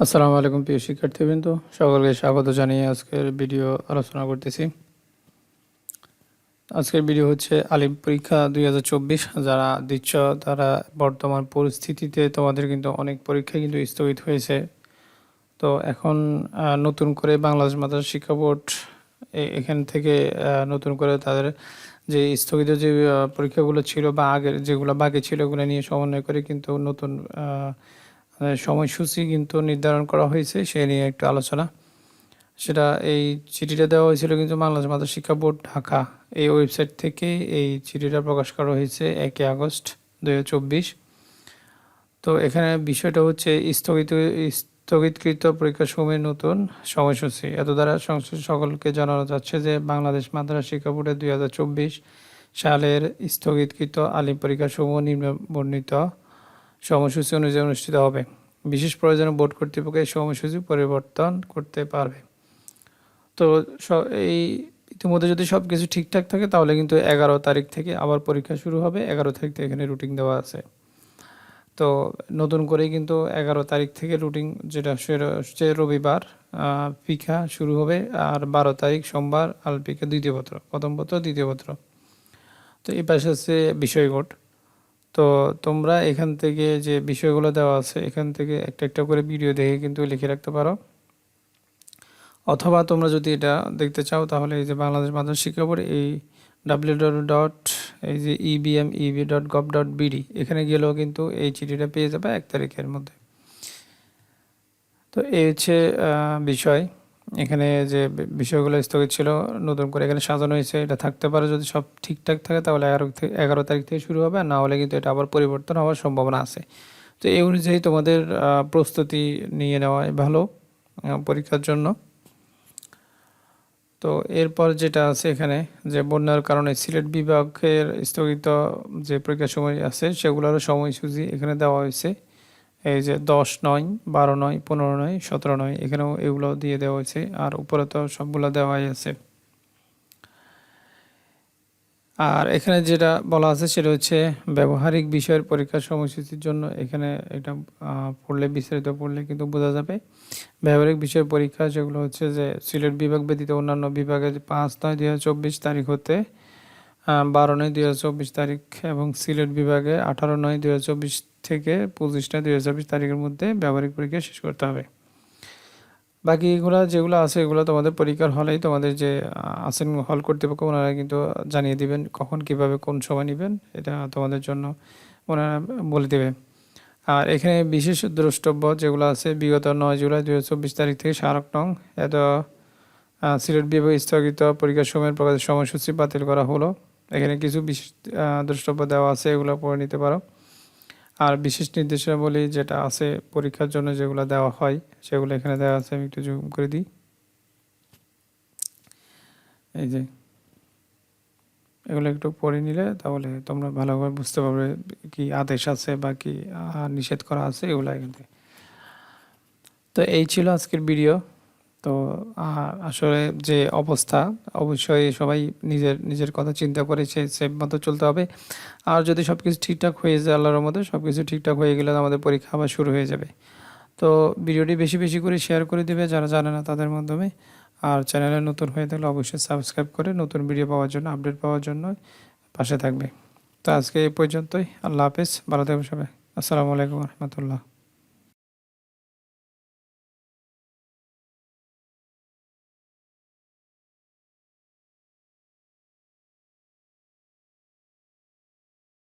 আসসালামু আলাইকুম প্রিয় শিক্ষার্থীবৃন্দ। সকলকে স্বাগত জানিয়ে আজকের ভিডিও আলোচনা করতেছি। আজকের ভিডিও হচ্ছে আলিম পরীক্ষা দুই হাজার চব্বিশ। যারা দিচ্ছ তারা বর্তমান পরিস্থিতিতে তোমাদের কিন্তু অনেক পরীক্ষা কিন্তু স্থগিত হয়েছে। তো এখন নতুন করে বাংলাদেশ মাদ্রাসা শিক্ষা বোর্ড এখান থেকে নতুন করে তাদের যে স্থগিত যে পরীক্ষাগুলো ছিল বা আগের যেগুলো বাকি ছিল ওগুলো নিয়ে সমন্বয় করে কিন্তু নতুন সময়সূচি কিন্তু নির্ধারণ করা হয়েছে, সেই নিয়ে একটু আলোচনা। সেটা এই চিঠিটা দেওয়া হয়েছিল কিন্তু বাংলাদেশ মাদ্রাসা শিক্ষা বোর্ড ঢাকা। এই ওয়েবসাইট থেকে এই চিঠিটা প্রকাশ করা হয়েছে একই আগস্ট দুই হাজার চব্বিশ। তো এখানে বিষয়টা হচ্ছে স্থগিত, স্থগিতকৃত পরীক্ষাসমূহের নতুন সময়সূচি। এত দ্বারা সংশ্লিষ্ট সকলকে জানানো যাচ্ছে যে বাংলাদেশ মাদ্রাসা শিক্ষা বোর্ডের দুই হাজার চব্বিশ সালের স্থগিতকৃত আলিম পরীক্ষাসমূহ নিম্ন বর্ণিত সময়সূচি অনুযায়ী অনুষ্ঠিত হবে। বিশেষ প্রয়োজনে বোর্ড কর্তৃপক্ষ এই সময়সূচি পরিবর্তন করতে পারবে। তো স- এই ইতিমধ্যে যদি সব কিছু ঠিকঠাক থাকে, তাহলে কিন্তু এগারো তারিখ থেকে আবার পরীক্ষা শুরু হবে। এগারো তারিখ থেকে এখানে রুটিন দেওয়া আছে। তো নতুন করে কিন্তু এগারো তারিখ থেকে রুটিন যেটা হচ্ছে রবিবার পিখা শুরু হবে। আর বারো তারিখ সোমবার আলপিকা দ্বিতীয় পত্র, প্রথম পত্র, দ্বিতীয় পত্র। তো এই পাশে আছে বিষয়কোট তো তোমরা এখান থেকে যে বিষয়গুলো দেওয়া আছে, এখান থেকে একটা একটা করে ভিডিও দেখে কিন্তু লিখে রাখতে পারো। অথবা তোমরা যদি এটা দেখতে চাও, তাহলে এই যে বাংলাদেশ মাধ্যমিক শিক্ষা বোর্ড, এই ডাব্লিউ ডট এই যে EBM EB dot gov dot BD এখানে গেলেও কিন্তু এই চিঠিটা পেয়ে যাবে এক তারিখের মধ্যে। তো এই হচ্ছে বিষয়। এখানে যে বিষয়গুলো স্থগিত ছিল, নতুন করে এখানে সাজানো হয়েছে, এটা থাকতে পারে যদি সব ঠিকঠাক থাকে তাহলে এগারো এগারো তারিখ থেকে শুরু হবে না হলে কিন্তু এটা আবার পরিবর্তন হওয়ার সম্ভাবনা আছে। তো এই অনুযায়ী তোমাদের প্রস্তুতি নিয়ে নেওয়াই ভালো পরীক্ষার জন্য। তো এরপর যেটা আছে এখানে, যে বন্যার কারণে সিলেট বিভাগের স্থগিত যে পরীক্ষার সময় আছে, সেগুলোরও সময়সূচি এখানে দেওয়া হয়েছে। এই যে দশ নয়, বারো নয়, পনেরো নয়, সতেরো নয়, এখানেও এগুলো দিয়ে দেওয়া হয়েছে, আর উপরে তো সবগুলো দেওয়াই আছে। আর এখানে যেটা বলা আছে সেটা হচ্ছে ব্যবহারিক বিষয়ের পরীক্ষার সময়সূচির জন্য এখানে এটা পড়লে, বিস্তারিত পড়লে কিন্তু বোঝা যাবে। ব্যবহারিক বিষয়ের পরীক্ষা যেগুলো হচ্ছে যে সিলেট বিভাগ ব্যতীত অন্যান্য বিভাগে পাঁচ নয় চব্বিশ তারিখ হতে বারো নয় দুই হাজার চব্বিশ তারিখ এবং সিলেট বিভাগে আঠারো নয় দুই হাজার চব্বিশ থেকে পঁচিশ নয় দুই হাজার চব্বিশ তারিখের মধ্যে ব্যবহারিক পরীক্ষা শেষ করতে হবে। বাকি এগুলা যেগুলো আছে, এগুলো তোমাদের পরীক্ষার হলেই তোমাদের যে আছেন হল কর্তৃপক্ষ, ওনারা কিন্তু জানিয়ে দিবেন কখন কীভাবে কোন সময় নেবেন, এটা তোমাদের জন্য ওনারা বলে দেবে। আর এখানে বিশেষ দ্রষ্টব্য যেগুলো আছে, বিগত নয় জুলাই দুই চব্বিশ তারিখ থেকে স্মারক নং, এত সিলেট বিভাগ স্থগিত পরীক্ষার সময়ের প্রকাশের সময়সূচি বাতিল করা হলো। এখানে কিছু বিশেষ দ্রষ্টব্য দেওয়া আছে, এগুলো পড়ে নিতে পারো। আর বিশেষ নির্দেশাবলী যেটা আছে পরীক্ষার জন্য যেগুলো দেওয়া হয়, সেগুলো এখানে দেওয়া আছে, আমি একটু জুম করে দিই। এই যে, এগুলো একটু পড়ে নিলে তাহলে তোমরা ভালোভাবে বুঝতে পারবে কি আদেশ আছে বা কি নিষেধ করা আছে, এগুলো এখান থেকে। তো এই ছিল আজকের ভিডিও তো আসলে যে অবস্থা, অবশ্যই সবাই নিজের নিজের কথা চিন্তা করে সে সেভ মতো চলতে হবে। আর যদি সব কিছু ঠিকঠাক হয়ে যায় আল্লাহর মধ্যে সব কিছু ঠিকঠাক হয়ে গেলে আমাদের পরীক্ষা আবার শুরু হয়ে যাবে। তো ভিডিওটি বেশি বেশি করে শেয়ার করে দিবে যারা জানে না তাদের মাধ্যমে। আর চ্যানেলে নতুন হয়ে থাকলে অবশ্যই সাবস্ক্রাইব করে নতুন ভিডিও পাওয়ার জন্য আপডেট পাওয়ার জন্য পাশে থাকবে। তো আজকে এই পর্যন্তই। আল্লাহ হাফেজ। ভালো থাকবে সবাই। আসসালামু আলাইকুম রহমতুল্লাহ।